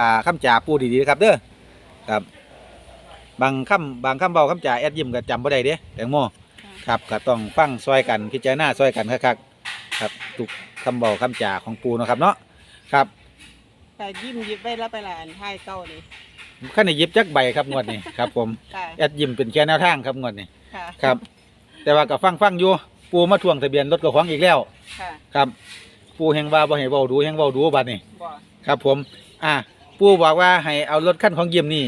อ่าคำจ่าปูดีๆนะครับเด้อครับบางคำบางคำเบาคำจ่าแอดยิ้มก็จำบ่ได้เด้แตงโมครับก็ต้องฟังซอยกันพิจารณาซอยกันคักๆครับทุกคำเบาคำจ่าของปูเนาะครับเนาะครับค่ะยิ้มหยิบไว้แล้วไปละอันท้ายเก้านี่ขั้นในยิบจักใบครับงวดนี้ครับ ผมค่ะแอดยิ้มเป็นแค่แนวทางครับงวดนี้ค่ะครับ แต่ว่าก็ฟังฟังอยู่ปูมาทวงทะเบียนรถกับของอีกแล้วค่ะครับ ปูแห่งว่าบ่ให้เว้าดูแห่งเว้าดูบัดนี้บ่ครับผม อ่า ปูบอกว่าให้เอารถขั้นของยิมนี่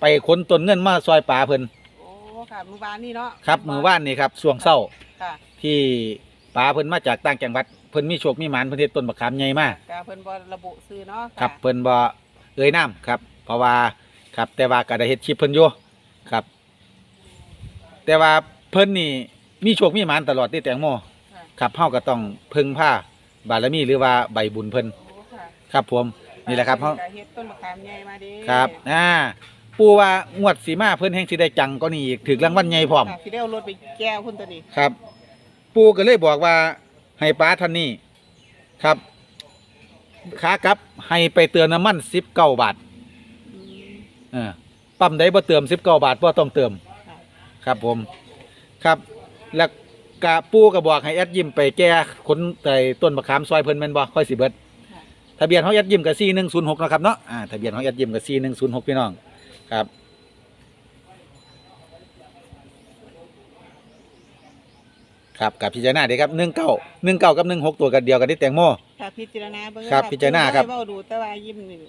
ไปขนต้นเงินมาซอยป่าเพิ่นโอ้ค่ะมื้อวานนี่เนาะครับมือว่านนี่ครับช่วงเศร้าค่ะที่ป่าเพิ่นมาจากต่างจังหวัดเพิ่นมีโชคมีหมานเพิ่นเฮ็ดต้นมะขามใหญ่มากก็เพิ่นบ่ระบุชื่อเนาะะครับเพิ่นบ่เอ่ยน้ำครับ เพราะว่าครับแต่ว่าก็ได้เฮ็ดคลิปเพิ่นอยู่ครับ แต่ว่าเพิ่นนี่มีโชคมีหมานตลอดที่แตงโมค่ะครับเฮาก็ต้องพึ่งผ้าบารมีหรือว่าใบบุญเพิ่นโอ้ค่ะครับผม นี่แหละครับเฮาเฮาเฮ็ดต้นมะขามใหญ่มาเดิครับอ่าปูว่างวดสีมาเพิ่นแห่งสิได้จังก็นี่อีกถึกรางวัลใหญ่พร้อมค่ะสิได้เอารถไปแก้วพุ่นตัวนี้ครับ ปูก็เลยบอกว่าให้ป้าท่านนี้ครับขากลับให้ไปเตือนน้ำมันสิบเก้าบาทอืมเออปั๊มใดบ่เติมสิบเก้าบาทบ่ต้องเติมค่ะครับผม ครับ แล้วกะปูก็บอกให้แอดยิมไปแก้ขนไต่ต้นมะขามซอยเพิ่นแม่นบ่ค่อยสิเบิดค่ะ ทะเบียนของแอดยิมกับ4106นะครับเนาะอ่าทะเบียนของแอดยิมกับ4106พี่น้องครับครับกับพิจารณาเด้ครับ19 19กับ16ตัวกันเดียวกันที่แตงโม ค่ะพิจารณาเบิ่งครับะพิจารณาครับ เว้าดูแต่ว่ายิ้มนี่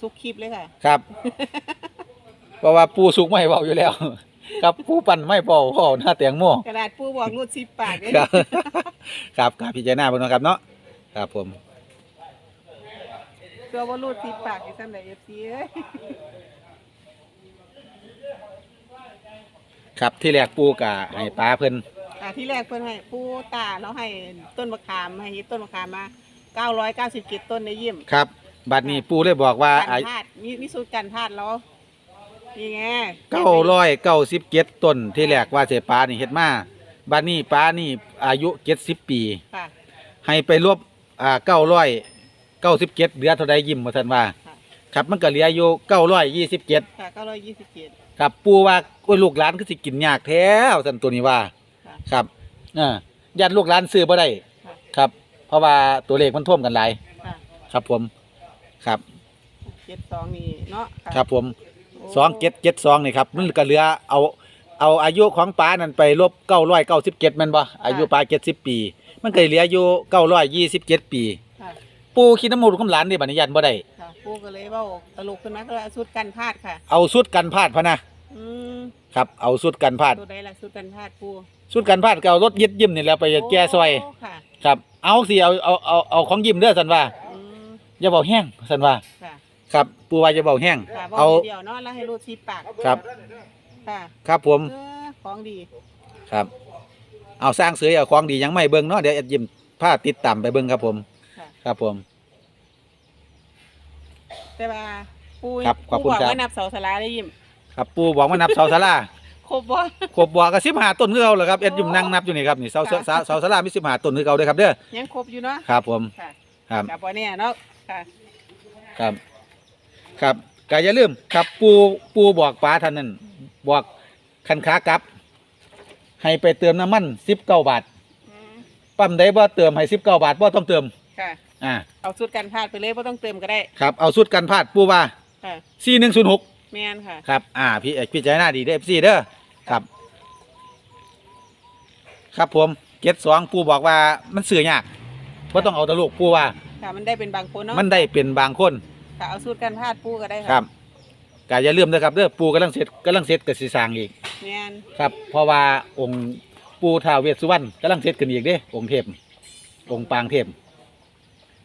สุกคลิปเลยค่ะ ครับ เพราะว่าปูสุกไม่เบาอยู่แล้ว ครับปูปั่นไม่เบาเบาหน้าแตงโม กระดาษปูบอกรูด10ปากเลย ครับ ครับกับพิจารณาเบิ่งเนาะครับเนาะครับผม ตัวบ่รูด10ปากอีซั่นได้ FC เอ้ยครับที่แรกปูกะให้ปลาเพิ่นอ่าที่แรกเพิ่นให้ปูตาแล้วให้ต้นมะขามให้เฮ็ดต้นมะขามมา997ต้นได้ยิ้มครับ บัดนี้ปูเลยบอกว่ากันอาพลาดมีมีสูตรกันพลาดแล้วนี่ไงเก้าร้อยเก้าสิบเจ็ดต้นที่แรกว่าเสปลานี่เฮ็ดมาบัดนี้ปลานี่อายุเจ็ดสิบปี ค่ะให้ไปรวบอ่าเก้าร้อย เก้าสิบเจ็ดเหลือเท่าใดยิ้มมาท่านว่า ค่ะ ครับมันก็เหลืออยู่เก้าร้อยยี่สิบเจ็ดค่ะ927ครับปูว่าโอ้ยลูกหลานก็สิกินยากแท้สันตัวนี้ว่า ค่ะ ครับอ่าญาติลูกหลานซื้อบ่ได้ ค่ะครับ เพราะว่าตัวเลขมันท่วมกันหลายค่ะครับผม ครับ72นี่เนาะะครับผมโสองเจ็ดเจ็ดสองนี่ครับมันก็เหลือเอาเอาอายุของปลานั่นไปลบเก้าร้อยเก้าสิบเจ็ดมันบ่อายุปลาเจ็ดสิบปี มันก็เหลืออายุเก้าร้อยยี่สิบเจ็ดปีค่ะ ปูคิดน้ำมูกคำหลานนี่บัดนิยันบ่ได้ค่ะปูก็เลยเว้าตลกขึ้นมาก็เลยเอาสูตรกันพลาดค่ะ เอาสุดกันพาดพะนะอืมครับเอาสุดกันพาดสูตรใดล่ะสูตรกันพลาดปูสุดกันพาดก็เอารถยึดยิ้มนี่แหล้วไปแก้ซอยโค่ะครับ เอาสิเอาเอาเอาเอาของยิ้มเด้อสันว่า อืมอย่าเบาแห้งสันว่าค่ะครับ ปูว่าอย่าเบาแห้ง ค่ะเอาเอาเดียวเนาะแล้วให้รูดชีปากครับค่ะครับผมเออของดีครับ เอาสร้างเสือเอาของดียังไม่เบิ่งเนาะเดี๋ยวแอดยิ้มพาติดตามไปเบิ่งครับผม ค่ะครับผม แต่ว่าปูครับขอบคุณปูบอกครับ ว่านับเสาสลาได้ยิ้มครับปูบอกว่านับเสาศาลาครบบ่ขบบอกกับสิบห้าต้นคือเขาเลยครับเอ็ดยุ่มนั่งนับอยู่นี่ครับนี่เสาเสาเสาเสาศาลามีสิบห้าต้นคือเขาเด้อครับเด้อยังครบอยู่เนาะครับผมค่ะครับกับบ่แน่เนาะค่ะครับครับก็อย่าลืมครับปูปูบอกป้าท่านนั่นบอกคันขากลับ ให้ไปเติมน้ำมันสิบเก้าบาท อืมปั๊มใดบ่เติมให้สิบเก้าบาทบ่ต้องเติม ค่ะ อ่าเอาสูตรกันพลาดไปเลยบ่ต้องเติมก็ได้ครับเอาสุดกันพลาดปูว่าค่ะสี่หนึ่งศูนย์หกแม่นค่ะ ครับ อ่า พี่เอกพี่ใจหน้าดีเด้อพี่เด้อครับ ครับผมเจ็ดสองปูบอกว่ามันเสื่อยากบ่ต้องเอาแตะลูกปูว่า ค่ะ มันได้เป็นบางคนเนาะมันได้เป็นบางคนค่ะเอาสูตรกันพลาดปูก็ได้ครับก็อย่าลืมนะครับเด้อปูกำลังเสร็จกำลังเสร็จกับสีสร้างอีก แม่นครับ เพราะว่าองค์ปูท้าวเวสสุวรรณกำลังเสร็จกันอีกเด้ องค์เทพองค์ปางเทพ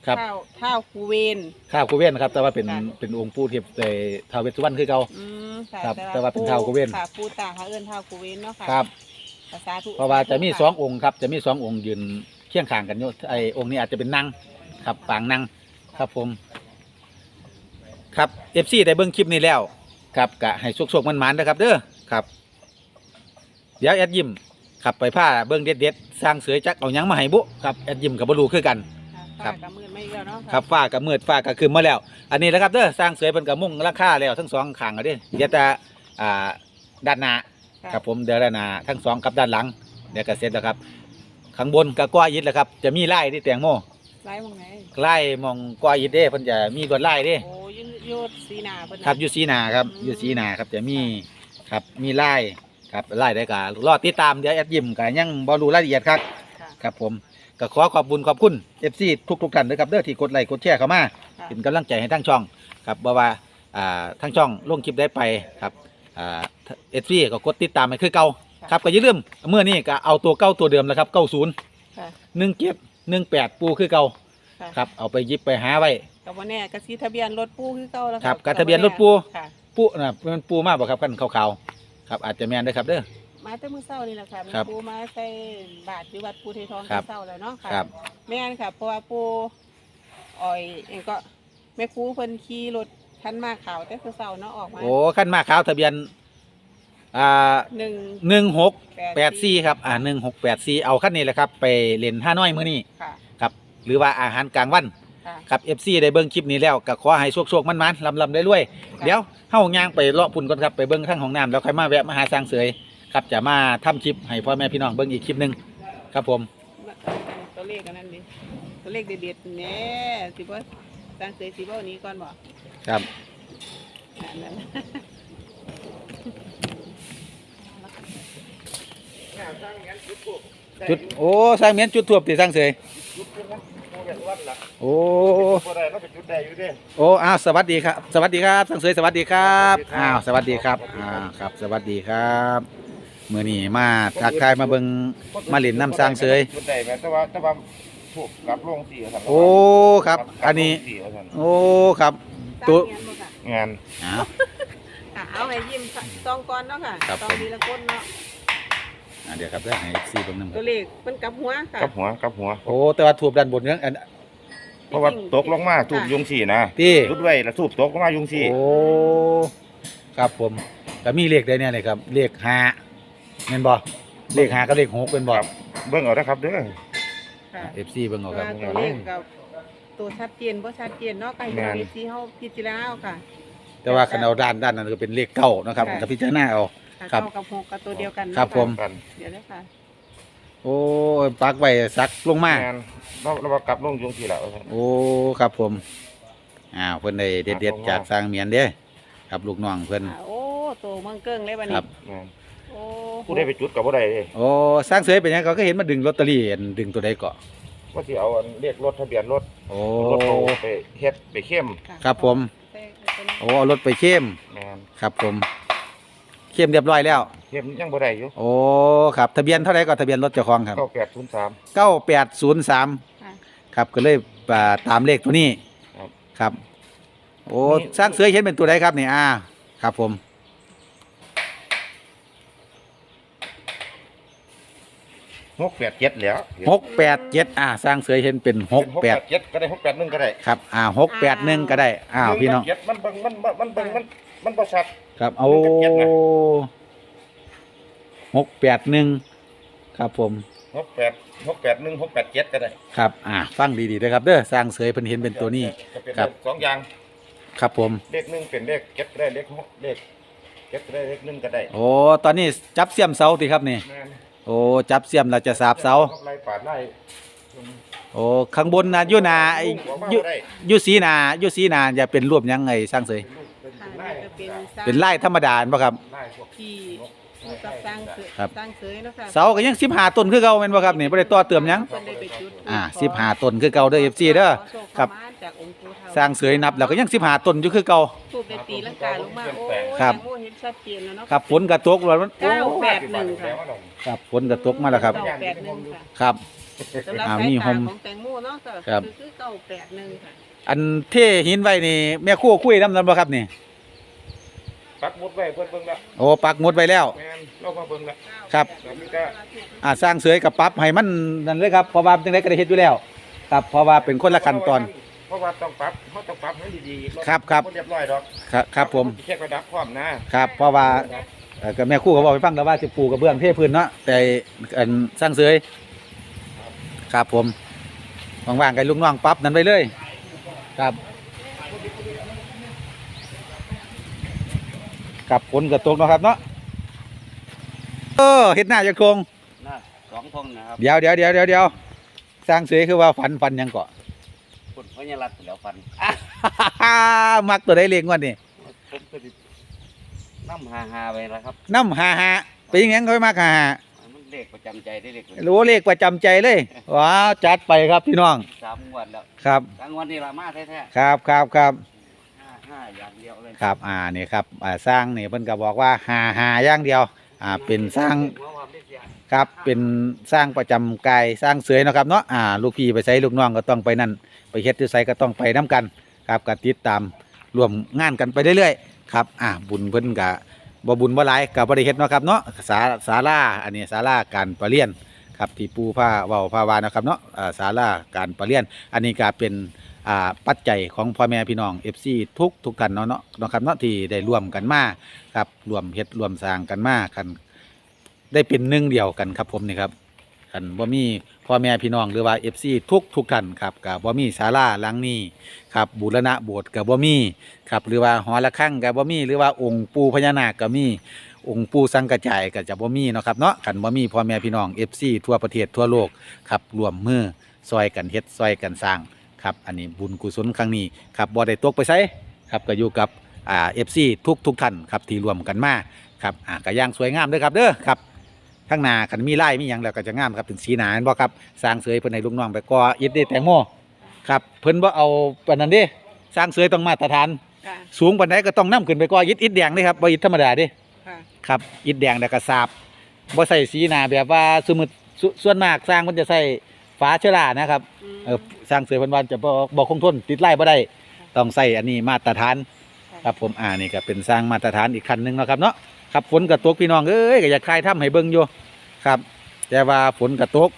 ครับเท้าเท้าคูเวนข้าวกุเวนครับ แต่ว่าเป็นค่ะเป็นองค์ปูเทพแต่ท้าวเวสสุวรรณคือเก่า อืมค่ะครับแต่ว่าเป็นเท้าคูเวน ค่ะปูตาเขาเอิ้นเท้าคูเวนเนาะค่ะครับ ภาษาทุเพราะว่าจะมีสององค์ครับจะมีสององค์ยืนเคียงข้างกันอยู่ไอ้องค์นี้อาจจะเป็นนางครับปางนางครับผม ครับเอฟซีได้เบิ้งคลิปนี้แล้วครับกะให้โชคๆมันๆนะครับเด้อครับ เดี๋ยวแอดยิมขับไปผ้าเบิ้งเด็ดๆสร้างเสือจักเอาหยังมาให้บุครับแอดยิมกับบรูคือกันครัค่ะบกับมือ ไม่อีกแล้วเนาะะครับฟ้ากับมืดฟ้ากับคืมมาแล้ว อันนี้นะครับเด้อสร้างเสวยเป็นกับมุ่งราคาแล้วทั้งสองข้างเอาเด้เดี๋ยวจะอ่าด้านหน้าค่ะครับผมเดี๋ยวด้านหน้าทั้งสองกับด้านหลังเดี๋ยวก็เสร็จแล้วครับข้างบนก็กว้ายิดแล้วครับ จะมีไล่ที่แตงโมไล่มองไหนไล่มองกว้ายิดเด้เพิ่นจะมีกวดไล่เด้โอ้ยยดสีหนาเพิ่นน่ะครับอยู่สีหนาครับอืมอยู่สีหนาครับจะมีครับมีไล่ครับไล่ได้ก็รอติดตามเดี๋ยวแอดยิมก็ยังบ่รู้รายละเอียดครับค่ะครับผม ก็ขอขอบคุณขอบคุณ FC ทุกทุกๆท่านด้วยครับเด้อที่กดไลค์กดแชร์เข้ามาค่ะ เป็นกำลังใจให้ทั้งช่องครับบ่ว่าอ่าทั้งช่องลงคลิปได้ไปครับอ่าเอฟซีก็กดติดตามให้คือเก่าครับก็อย่าลืมเมื่อนี้ก็เอาตัวเก้าตัวเดิมแล้วครับ90ค่ะ17 18ปูคือเก่าค่ะครับเอาไปหยิบไปหาไว้ กับวันแน่กระซีทะเบียนรถปูคือเก่าแล้วครับกับทะเบียนรถปู่ ค่ะ ปูน่ะมันปูมากบ่ครับกันขาวๆครับอาจจะแม่นเด้อครับเด้อ มาแต่มื้อเช้านี่แหละค่ะครับปูมาใส่บาตรอยู่วัดปูเททองครับแต่เช้าแล้วเนาะค่ะ ครับ แม่นค่ะเพราะว่าปูอ่อยเองก็แม่ครูเพิ่นขี่รถคันมาขาวแต่คือเช้าเนาะออกมาโอ้ขั้นมาขาวทะเบียนอ่าหนึ่งหนึ่งหกแปแปดสี่ครับอ่าหนึ่งหกแปดสี่เอาขั้นนี้แหละครับ ไปเล่นห้าน้อยมื้อนี้ค่ะครับ หรือว่าอาหารกลางวัน ค่ะ ครับเอฟซีได้เบิ้งคลิปนี้แล้วก็ขอให้โชคๆมันๆลำๆได้รวยๆเดี๋ยวเฮาย่างไปเลาะปุ่นก่อนครับ ไปเบิ้งทั้งห้องน้ำแล้วค่อยมาแวะมาหาสร้างเสย ครับจะมาทำคลิปให้พ่อแม่พี่น้องเบิ้งอีกคลิปหนึงครับผม ตัวเลขอันนั้นดิตัวเลขเด็ดๆแหน่สิบ่ตั้งเสยสิบ่เอานี้ก่อนบ่ครับอันนั้นจุดโอ้สร้างเมียนจุดทวบติสร้างเสยโอ้บ่ได้เราไปจุดได้อยู่เด้โอ้อ้าวสวัสดีครับ สวัสดีครับสร้างเสยสวัสดีครับอ้าวสวัสดีครับอ่าครับ สวัสดีครับ มื้อนี้มาทักทายมาเบิ่งมาเล่นน้ำสร้างเสยจุดได้แม่แต่ว่าแต่ว่าถูกกลับลงสี่ครับโอ้ครับ อันนี้สี่ครับโอ้ครับ ตัตัววงานอ้าว ค่ะเอาให้ยิ้มซองก่อนเนาะค่ะครับซองผม ทีละคนเนาะอ่าเดี๋ยวครับได้ให้ซีเบิ่งนำคตัรัวบเลขมันกลับหัวค่ะกับหัวกับหัว โอ้แต่ว่าถูบด้านบนเนี้ยอันเพราะว่าตกลงมาถูกยุงสี่นะที่จุดไว้แล้วถูกตกลงมายุงสี่โอ้ครับผมก็มีเลขได้เนี่ยเลยครับเลขห้า เห็นบ่เลขห้ากับเลขหกเป็นบ่เบิ่งเอานะครับเด้อ ค่ะเอฟซีเบิ่งเอาครับ ว่าตัวเลขกับตัวชัดเจนบ่ชัดเจนเนาะก็ให้แม่นดูที่เฮาพิจารณาเอาค่ะ แต่ว่าคันเอาด้านด้านนั้นก็เป็นเลขเก้านะครับค่ะ กับพิจารณาเอา ค่ะครับ เก้ากับหกกับตัวเดียวกันเนาะครับผม กันเดี๋ยวได้ค่ะ โอ้ปักไว้ซักลงมางานเราเราว่ากลับลงยุงสี่แล้วโอ้ครับผมอ้าวเพิ่นได้เด็ดๆจากสร้างเมียนเด้ครับลูกน้องเพิ่นอ่าโอ้ตัวเมืองเกิ้งเลยบัดคนี้รับงานโอ้ ผู้ได้ไปจุดกับบ่ได้เด้โอ้สร้างเสยเป็นหยังเขาก็เห็นมาดึงลอตเตอรี่อันดึงตัวใดเกาะว่าสิเอาอันเลขรถทะเบียนรถโอ้รถเขาไปเฮ็ดไปเข้มะครับผมใส่เป็นโอ้เอารถไปเข้มงานครับผมเข้มเรียบร้อยแล้ว เข้มยังบ่ได้อยู่โอ้ครับทะเบียนเท่าไหร่ก็ทะเบียนรถเจ้าของครับ9803เก้าแปดศูนย์สามค่ะครับก็เลยอ่าตามเลขตัวนี้ครับ ครับ โอ้นี่ สร้างเสือเห็นเป็นตัวใดครับนี่อ่าครับผม 687แล้วหกแปดเจ็ดอ่าสร้างเสือเห็นเป็นหกแปด687ก็ได้681ก็ได้ครับอ่าหกแปดหนึ่งก็ได้อ้าวพี่น้องเจ็ดมันเบิ่งมันมันมันเบิ่งมันมันบ่ชัดครับเอามันเป็นเจ็ดนะหกแปดหนึ่งครับผมหกแปดหกแปดหนึ่งหกแปดเจ็ดก็ได้ครับอ่าฟังดีๆนะครับเด้อสร้างเสือเพิ่นเห็นเป็นตัวนี้จะเป็นครับเลขสองอย่างครับผมเลขหนึ่งเป็นเลขเจ็ดก็ได้เลขหกเลขเจ็ดก็ได้เลขหนึ่งก็ได้โอ้ตอนนี้จับเสียมเสาติครับนี่แม่น โอ้จับเสียมเราจะสาบเสาไล่ปาดไล่โอ้ข้างบนนะอยู่นาไอ้หัวมาอยู่บ่ได้อยู่สีนาอยู่สีนาอย่าเป็นรูปหยังไงสร้างเสย เป็นค่ะ ไล่นี่ก็เป็นสร้างเป็นไล่ธรรมดาบ่ครับไล่พวกที่ผู้กับสร้างเสยครับ สร้างเสยเนาะค่ะเสาก็ยัง15ต้นคือเก่าแม่นบ่ครับนี่บ่ได้ต่อเติมหยังเพิ่นได้ไปจุดอ่า15ต้นคือเก่าเด้อ FC เด้อขโชครับขมาจากองค์ปู่เฒ่าสร้างเสยนับแล้วก็ยัง15ต้นอยู่คือเก่า ทูบได้ตีลังกาลงมาโอ้ยครับแตงโมเห็นชัดเจนแล้วเนาะครับฝนก็ตกแล้วมันเก้าแปดหนึ่งค่ะครับฝนก็ตกมาแล้วครับเก้าแปดหนึ่งค่ะครับ สำหรับอ่าสายมีตาโฮมของแตงโมเนาะก็ครับคือคือเก้าแปดหนึ่งค่ะอันเทหินไว้นี่แม่ครัวคุยนำนั้นบ่ครับนี่ ปักหมุดไว้เพิ่นเบิ่งละโอ้ปักหมุดไว้แล้ว แม่นเรามาเบิ่งละครับแล้วมีก็อ่าสร้างเสยกับปรับให้มันนั่นเลยครับเพราะว่าจังไดก็ได้เฮ็ดอยู่แล้ว ครับเพราะว่าเป็นคนละขั้นตอน เพราะว่าต้องปรับเขาต้องปรับให้ดีๆครับครับเรียบร้อยดอกครับครับผมเช็คระดับพร้อมนะครับ เพราะว่าเอ่อก็แม่ครู่เขาบอกไปฟังแล้วว่าจะปูกระเบื้องเทพื้นเนาะแต่อันสร้างเสยครับผมว่างๆกับลูกน้องปรั๊บนั้นไปเลย ครับ กับฝนกระตกเนาะครับเนาะเออเฮ็ดหน้าจะคงน่าสองทงนะครับเดี๋ยวเดี๋ยวเดี๋ยวเดี๋ยวเดี๋ยวสร้างเสือคือว่าฝันฝันหยังเกาะ คุณพญารัตน์แล้วฟันมักตัวได้เลี้ยงวันนี่ผมก็ดิน้ำหาหาไปแล้วครับ น้ำหาหาไปยังไงค่อยมักหาหามันเลขประจำใจได้เลขรู้เลขประจำใจเลยว้าวจัดไปครับพี่น้องสามงวันแล้วครับกลางวันนี่ละมาแท้ครับครับครับๆ ห้าอย่างเดียวเลยครับอ่านี่ครับอ่าสร้างนี่เพิ่นก็บอกว่าหาหาอย่างเดียวอ่าเป็นสร้างครับเป็นสร้างประจำกายสร้างเสยเนาะครับเนาะอ่าลูกพี่ไปใช้ลูกน้องก็ต้องไปนั่น ไปเฮ็ดที่ไสก็ต้องไปน้กันครับก็ติดตามร่วมงานกันไปเรื่อยๆครับอ่าบุญเพิ่นก็บ่บุญบ่หลายก็บ่ได้เฮ็ดเนาะครับเนาะศาศาลาอันนี้ศาลาการประเรียนครับที่ปูผ้าเว้าผ้าวาเนาะครับเนาะอ่าศาลาการประเรียน อันนี้ก็เป็น อ่าปัจจัยของพ่อแม่พี่น้อง FC ทุกทุกท่านเนาะเนาะเนาะครับเนาะที่ได้ร่วมกันมาครับร่วมเฮ็ดร่วมสร้างกันมากัน ได้เป็นหนึ่งเดียวกันครับผมนี่ครับกันบ่มีพ่อแม่พี่น้องหรือว่า FC ทุกทุกท่านครับกับบ่มีศาลาหลังนี้ครับบูรณะโบสถ์กับบ่มีครับหรือว่าหอระฆังกับบ่มีหรือว่าองค์ปู่พญานาคก็มีองค์ปู่สังกระจายก็จะบ่มีเนาะครับเนาะกันบ่มีพ่อแม่พี่น้อง FC ทั่วประเทศทั่วโลกครับรวมมือซอยกันเฮ็ดซอยกันสร้าง ครับอันนี้บุญกุศลครั้งนี้ครับบ่ได้ตกไปไสครับก็อยู่กับอ่า FC ทุกทุกท่านครับที่รวมกันมาครับอ่าก็อย่างสวยงามเด้อครับเด้อครับข้างหน้าคันมีไล่มีหยังแล้วก็จะงามครับถึงสีหนาเห็นบ่ครับสร้างเสยเพิ่นให้ลูกน้องไปก่ออิฐได้แตงโมครับเพิ่นบ่เอาปานนั้นเด้สร้างเสยต้องมาตรฐาน ค่ะ สูงปานใดก็ต้องนํขึ้นไปก่ออิฐอิฐแดงเด้ครับบ่อิฐธรรมดาเด้ ค่ะ ครับอิฐแดงแล้วก็สาบบ่ใส่สีหนาแบบว่าสมมุติสส่วนมากสร้างเพิ่นจะใส่ ฝาเชื้อรานะครับมเออสร้างเสยเพิ่นว่าจะบ่บ่คงทนติดไล่บ่ได้ต้องใส่อันนี้มาตรฐานครับผมอ่านี่ก็เป็นสร้างมาตรฐานอีกคันหนึงเนาะครับเนาะครับฝนกระตกพี่น้องเอ้ยก็อยากคลายถ้ำให้เบิ่งอยู่ครับ แต่ว่าฝนกระตก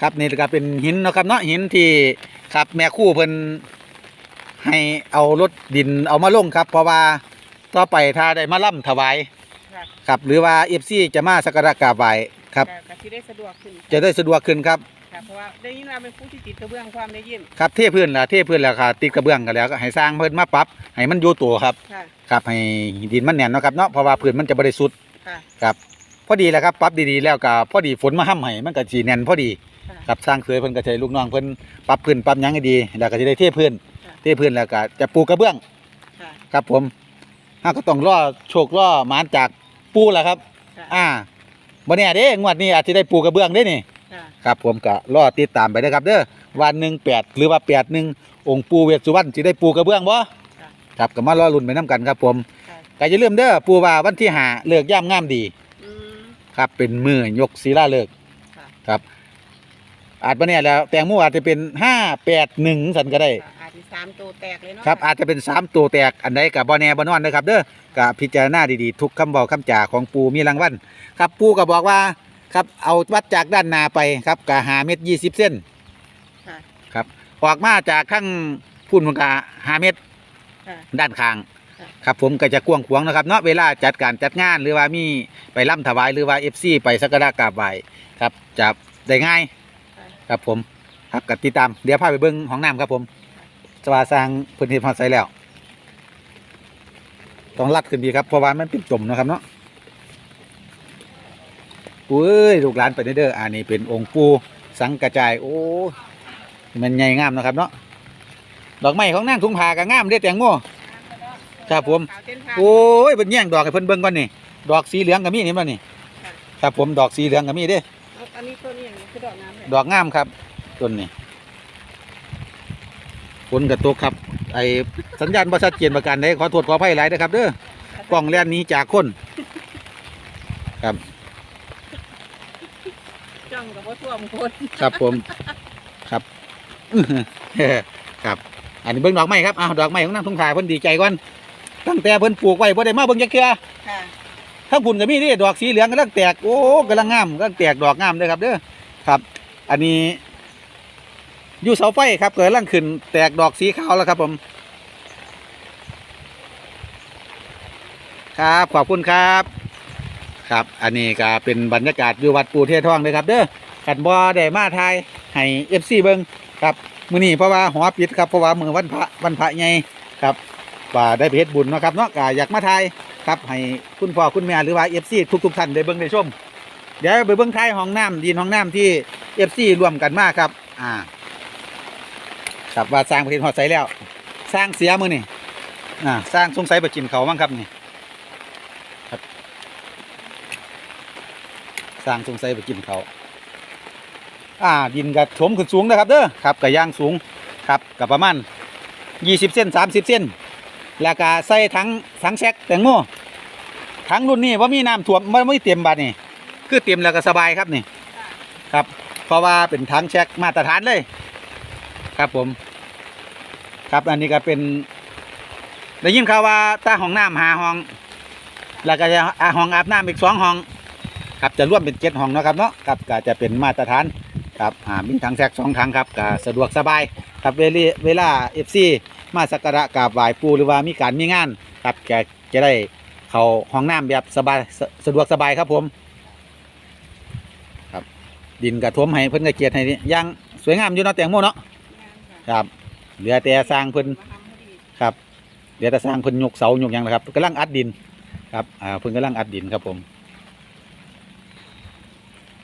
ครับนี่ก็เป็นหินเนาะครับเนาะหินที่ครับแม่ครู่เพิ่นให้เอารถดินเอามาลงครับ เพราะว่าต่อไปถ้าได้มาล่ำถวายค่ะครับหรือว่าเอฟซีจะมาสักการะกราบไหว้ ครับ ก็ก็สิได้สะดวกขึ้นจะได้สะดวกขึ้นครับ ค่ะเพราะว่าได้ยินว่าเป็นผู้ที่ติดกระเบื้องความได้ยินครับเทพื้นแล้วเทพื้นแล้วค่ะติดกระเบื้องกันแล้วก็ให้สร้างเพิ่นมาปรับให้มันอยู่ตัวครับ ค่ะครับ ให้ดินมันแน่นเนาะครับเนาะเพราะว่าพื้นมันจะบริสุทธิ์ค่ะ ครับ พอดีแหล้วครับปรับดีๆแล้วก็พอดีฝนมาห้ำให้มันก็สีแน่นพอดีค่ะครับสร้างเคยเพิ่นก็ใช้ลูกน้องเพิ่นปรับพื้นปรับหยังให้ดี แล้วก็จะได้เทพื้นค่ะ เทพื้นแล้วก็จะปูกระเบื้องค่ะ ครับผมถ้าก็ต้องรอโชครอหมานจากปูแหละครับ ค่ะ อ่า บ่แน่เด้งวดนี้อาจจะได้ปูกระเบื้องเด้นี่ค่ะครับผมก็รอติดตามไปเด้อครับเด้อวันหนึ่งแปดหรือว่าแปดหนึ่งองค์ปูเวสสุวรรณสิได้ปูกระเบื้องบ่ค่ะ ครับก็มารอลุ้นไปน้กันครับผมค่ะก็อย่าลืมเด้อปูว่าวันที่หาเลิกย่ามงามดี อืม ครับเป็นมือยกศิลาเลิกษ์ค่ะ ครับ อาจบ่แน่แล้วแตงโมอาจจะเป็นห้าแปดหนึ่งสันก็ได้ ค่ะอา จจะสามตัวแตกเลยเนาะครับอาจจะเป็นสามตัวแตกอันใดกับบ่แน่บ่นอนนะครับเด้อก็พิจารณาดีๆ ทุกคำบอกคำจาของปูมีรางวัลครับปูก็บอกว่าครับเอาวัดจากด้านหนาไปครับกะหาเม็ดยี่สิบเส้นค่ะครับออกมาจากข้างพุ่นมันกะหาเม็ดค่ะ ด้านข้างค่ะ ครับผมก็จะกวางขวางนะครับเนาะเวลาจัดการจัดงานหรือว่ามีไปล่ำถวายหรือว่าเอฟซีไปสักการะกราบไหว้ครับจะได้ง่าย ค่ะ ครับผมครับกติดตามเดี๋ยวพาไปเบิ้งห้องน้ำครับผม สวาสร้างพื้นที่พอใส่แล้ว ต้องลัดขึ้นดีครับเพราะว่ามันเป็นตุ่มเนาะครับเนาะอุ้ยลูกหลานไปเด้อๆอันนี้เป็นองค์ปูสังกระจายโอ้มันใหญ่งามเนาะครับเนาะดอกไม้ของนางทุ่งผาก็งามเด้อแตงโมครับผมขาวเต้นทางโอ้ยเป็นแย่งดอกให้เพิ่นเบิ่งก่อนนี่ดอกสีเหลืองก็มีนี่บ่นี่ค่ะครับผมดอกสีเหลืองก็มีเด้เอาอันนี้ตัวนี้อย่างนี้คือดอกน้ำเลยดอกงามครับต้นนี้ ฝนกระตกครับ ไอ้สัญญาณบ่ชัดเจนประการใดขอโทษขออภัยหลายนะครับเด้อกล้องแล่นหนี้จากคน ครับจ้องกับว่าท่วมคนครับผมครับ ครับ อันนี้เบิ่งดอกไม้ครับอ้าวดอกไม้ของนางทุ่งขายเพิ่นดีใจก่อนตั้งแต่เพิ่นปลูกไว้บ่ได้มาเบิ่งจักเทื่อค่ะทั้งพุ่นก็มีนี่ดอกสีเหลืองกำลังแตกโอ้กำลังงามกำลังแตกดอกงามเลยครับเด้อครับ อันนี้ อยู่เสาไฟครับเกิดลังขึ้นแตกดอกสีขาวแล้วครับผม ครับขอบคุณครับ ครับ อันนี้ก็เป็นบรรยากาศอยู่วัดปูเทท่องเลยครับ เด้อกันบ่ได้มาไทยให้ FC เบิงครับมื้อนี้เพราะว่าหอปิดครับเพราะว่ามือวันพระวันพระใหญ่ครับว่าได้ไปเฮ็ดบุญนะครับเนาะก็อยากมาไทยครับให้คุณพ่อคุณแม่หรือว่า FC ทุกๆท่านได้เบิ่งได้ชมเดี๋ยวไปเบิ่งท้ายห้องน้ำดินห้องน้ำที่ FC ร่วมกันมากครับ อ่า ครับว่าสร้างประเทศฮอดไสแล้ว สร้างเสียมือนี่อ่าสร้างสงสัยไปกินเขาวมั้งครับนี่ครับ สร้างสงสัยไปกินเขาอ่าดินก็ถมขึ้นสูงนะครับเด้อครับก็ย่างสูงครับก็ประมาณ20เส้น30เส้นแล้วก็ใส่ถังถังแซกแตงโมถังรุ่นนี้ว่ามีน้ำท่วมมันไม่เต็มบาดนี่คือเต็มแล้วก็สบายครับนี่ ครับ เพราะว่าเป็นถังแช็กมาตรฐานเลย ครับผม ครับอันนี้ก็เป็นได้ยินข่าวว่าตาห้องน้ำหาห้อง แล้วก็จะอาห้องอาบน้ำอีกสองห้อง ครับจะร่วมเป็นเจ็ดห้องเนาะครับเนาะครับก็จะเป็นมาตรฐานครับอ่ามีถังแช็กสองถังครับก็สะดวกสบาย ครับเวลาเวลาเอฟซีมาสักการะกราบไหว้ปูหรือว่ามีการมีงาน ครับแกจะได้เข้าห้องน้ำแบบสบายสะสะดวกสบายครับผม ครับ ดินกระทวมให้เพิ่นกระเกียดให้นี่ย่างสวยงามอยู่เนาะแตงโมเนาะ ครับ เหลือแต่สร้างเพิ่นครับเหลือแต่สร้างเพิ่นยกเสายกหยังนะครับกำลังอัดดิน ครับอ่าเพิ่นกำลังอัดดินครับผม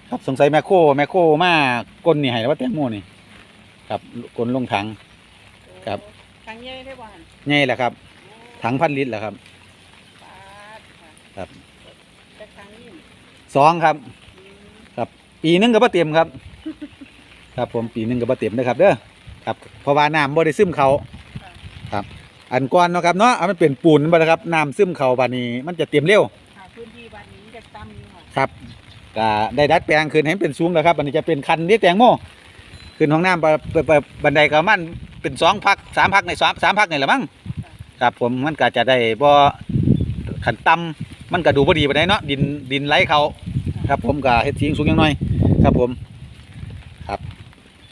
ครับสงสัยแมคโครแมคโครมากลนนี่ให้แล้วว่าแตงโมนี่ ครับกลนลงถัง ครับ ทางใหญ่ได้บ่หั่นใหญ่แหละครับถังพันลิตรแหละครับ ปาดค่ะครับแต่ทางนี้สองครับ อืมปีหนึงก็บ่เต็มครับ ครับผมปีหนึงก็บ่เต็มนะครับเด้อ ครับเพราะว่าน้ำบ่ได้ซึมเขาครับ อันก่อนเนาะครับเนาะอันมันเป็นปูนบ่นะครับน้ำซึมเขาบาดนี้มันจะเต็มเร็วค่ะพื้นที่บ้านนี้จะต่ำอยู่ค่ะครับก็ได้ดัดแปลงขึ้นให้มันเป็นสูงแล้วครับอันนี้จะเป็นคันที่แตงโมขึ้นห้องน้ำไปไปไปบันไดก็มันเป็นสองพักสามพักในสามสามพักนี่แหละมั้งครับผมมันก็จะได้บ่ขันต่ำมันก็ดูบ่ดีปานใดเนาะดินดินไหลเขาครับผมก็เฮ็ดทิ้งสูงอย่างน้อย ครับผมครับ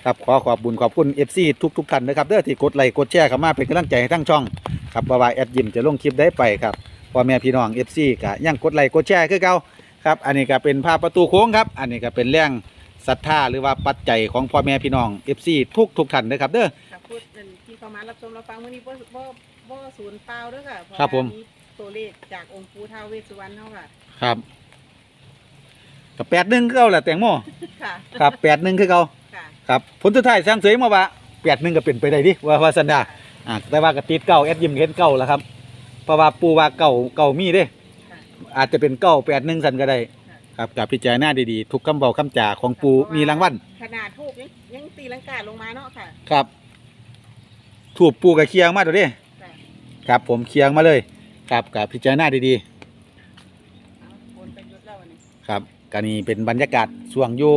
ครับขอขอบบุญขอบคุณ FC ทุกทุกๆท่านนะครับเด้อที่กดไลค์กดแชร์เข้ามาเป็นกำลังใจให้ทั้งช่องครับว่าว่าแอดยิมจะลงคลิปได้ไปครับพ่อแม่พี่น้อง FC ก็ยังกดไลค์กดแชร์คือเก่าครับอันนี้ก็เป็นภาพประตูโค้งครับอันนี้ก็เป็นเรื่องศรัทธาหรือว่าปัจจัยของพ่อแม่พี่น้อง FC ทุกทุกๆท่านนะครับเด้อ ค่ะพูดเป็นที่เข้ามารับชมรับฟังวันนี้บ่บ่บ่ศูนย์เปล่าเด้อค่ะเพาะครับผม ว่าตัวเลขจากองค์ปู่ท้าวเวสสุวรรณเฮาค่ะ ครับกับแปดหนึ่งคือเก่าแหละแตงโมค่ะ ครับแปดหนึ่งคือเก่า ค่ะครับผลสุดท้ายสร้างเสยมาว่าแปดหนึ่งก็เป็นไปได้ดิว่าว่าสันดาอ่าแต่ว่าก็ติดเก่าแอดยิมเห็นเก่าแล้วครับเพราะว่าปูว่าเก่าเก่ามีเด้ค่ะอาจจะเป็นเก้าแปดหนึ่งสันก็ได้ ครับกับพิจารณาดีๆทุกคำเบาคำจ่าของปูมีรางวัลขนาดทูบยังยังตีลังกาลงมาเนาะค่ะ ครับถูกปูกับเคียงมาตัวเด้ค่ะครับผมเคียงมาเลยครับกับพิจารณาดีเอาโอนไปยุดแล้ววันนี้ๆครับก็นี่เป็นบรรยากาศช่วงอยู่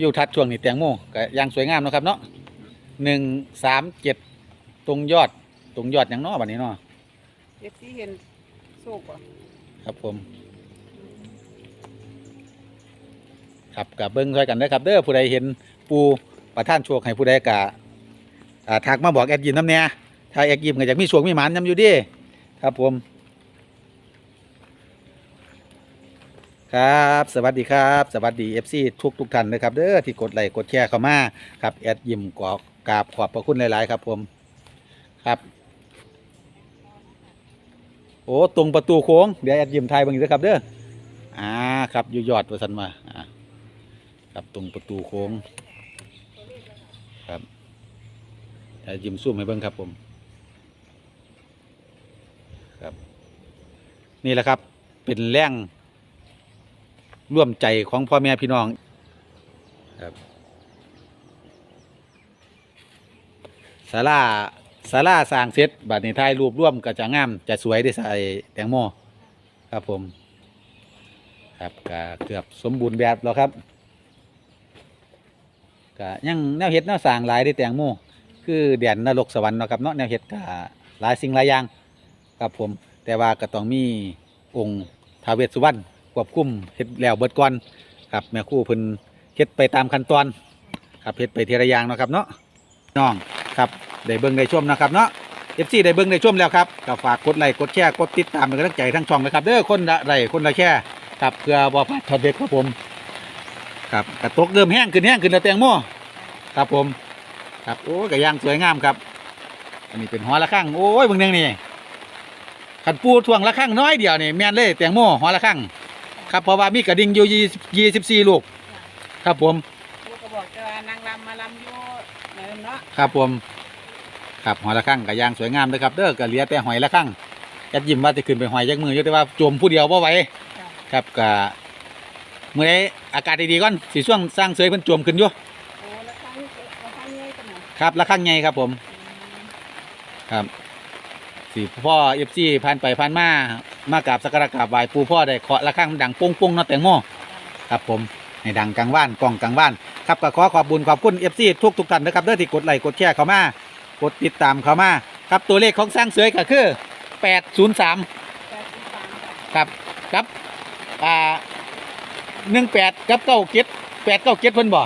อยู่ทัดช่วงนี้แตงโมก็ย่างสวยงามเนาะครับเนาะหนึ่งสามเจ็ดตรงยอดตรงยอดอย่างเนาะวันนี้เนาะเอฟซีเห็นโศกอะครับผมครับกับเบิ้งช่วยกันนะครับเด้อผู้ใดเห็นปูประท่านโชคให้ผู้ใดกะอ่าทักมาบอกแอดยิมน้ำเนี่ยถ้าแอดยิมก็อยากมีโชคมีหมานน้ำอยู่เดิครับผม ครับ สวัสดีครับ สวัสดี FC ทุกทุกท่านนะครับเด้อที่กดไลค์กดแชร์เข้ามาครับแอดยิมกอกกราบขอบพระคุณหลาย ๆ ครับผมครับโอ้ตรงประตูโค้งเดี๋ยวแอดยิมไทยบางทีนะครับเด้ออ่าครับอยู่ยอดประสันมาอ่าครับตรงประตูโค้งครับแอดยิมซูมให้เบิ่งครับผมครับ นี่แหละครับเป็นแรง ร่วมใจของพ่อแม่พี่น้องครับศาลาศาลาสร้างเสร็จบัดนี้ถ่ายรูปร่วมก็จะงามจะสวยได้ใส่แตงโมครับผม ครับก็เกือบสมบูรณ์แบบแล้วครับก็ยังแนวเห็ดแนวสร้างหลายได้แตงโมคือแดนนรกสวรรค์เนาะครับเนาะแนวเห็ดก็หลายสิ่งหลายอย่างครับผม แต่ว่าก็ต้องมีองค์ท้าวเวสสุวรรณ ควบคุมเฮ็ดแล้วเบิดก่อนครับแม่คู่เพิ่นเฮ็ดไปตามขั้นตอนครับเฮ็ดไปทีละอย่างเนาะครับเนาะน้องครับได้เบิ่งได้ชมนะครับเนาะ FC ได้เบิ่งได้ชมแล้วครับก็ฝากกดไลค์กดแชร์กดติดตามเป็นกำลังใจทั้งช่องนะครับเด้อคนละไลค์คนละแชร์ครับเพื่อบ่พลาดทอดเด็ดครับผมครับกระตกเริ่มแห้งขึ้นแห้งขึ้นแล้วแตงโมครับผมครับโอ้กระยางสวยงามครับ อันนี้เป็นหอระฆังโอ้ยเบางเนืองนี่ขันปูทวงระฆังน้อยเดียวนี่แม่นเลยแตงโมหอระฆัง ครับเพราะว่ามีกระดิ่งอยู่ยี่สิบสี่ลูก ครับผมปูก็บอกจะว่านางรำมาลำอยู่เนินเนาะครับผมครับหอยระฆังกระยางสวยงามเลยครับเด้อกระเหลียแต่หอยระฆังแอดยิ้มว่าจะขึ้นไปหอยยักมืออยู่แต่ว่าจมผู้เดียวบ่ไหวครับกะเมื่อใดอากาศดีๆก่อนสีช่วงสร้างเสยเพิ่นจมขึ้นอยู่โอ้แล้วข้างแล้วข้างนี้กันไหนครับระฆังใหญ่ครับผม ครับสีพ่อเอฟซีผ่านไปผ่านมา มากราบสักการะกราบไหว้ปู่พ่อได้เคาะระฆังดังโป้งๆเนาะแตงโมครับผมให้ดังกลางบ้านกล้องกลางบ้านครับก็ขอขอบบุญขอบคุณเอฟซีทุกทุกๆท่านนะครับเด้อที่กดไลค์กดแชร์เข้ามากดติดตามเข้ามาครับตัวเลขของสร้างเสยก็คือ 803แปดสิบสามค่ะครับครับอ่า18กับ9 7 8 9 7เพิ่นบ่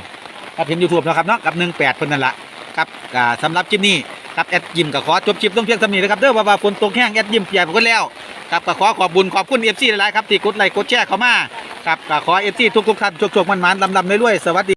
ครับเห็น YouTube นะครับเนาะกับ 18เพิ่นนั่นละครับอ่าสำหรับคลิปนี้ ครับแอดยิมกับขอจบชิปลงเพียงสำนีนะครับเด้อว่าว่าฝนตกแห้งแอดยิมเปียกไปแล้วครับก็ขอขอบบุญขอบคุณเอฟซีหลายๆครับที่กดไลค์กดแชร์เข้ามาครับก็ขอเอฟซีทุกๆท่านโชคๆมันๆลำๆรวยๆสวัสดี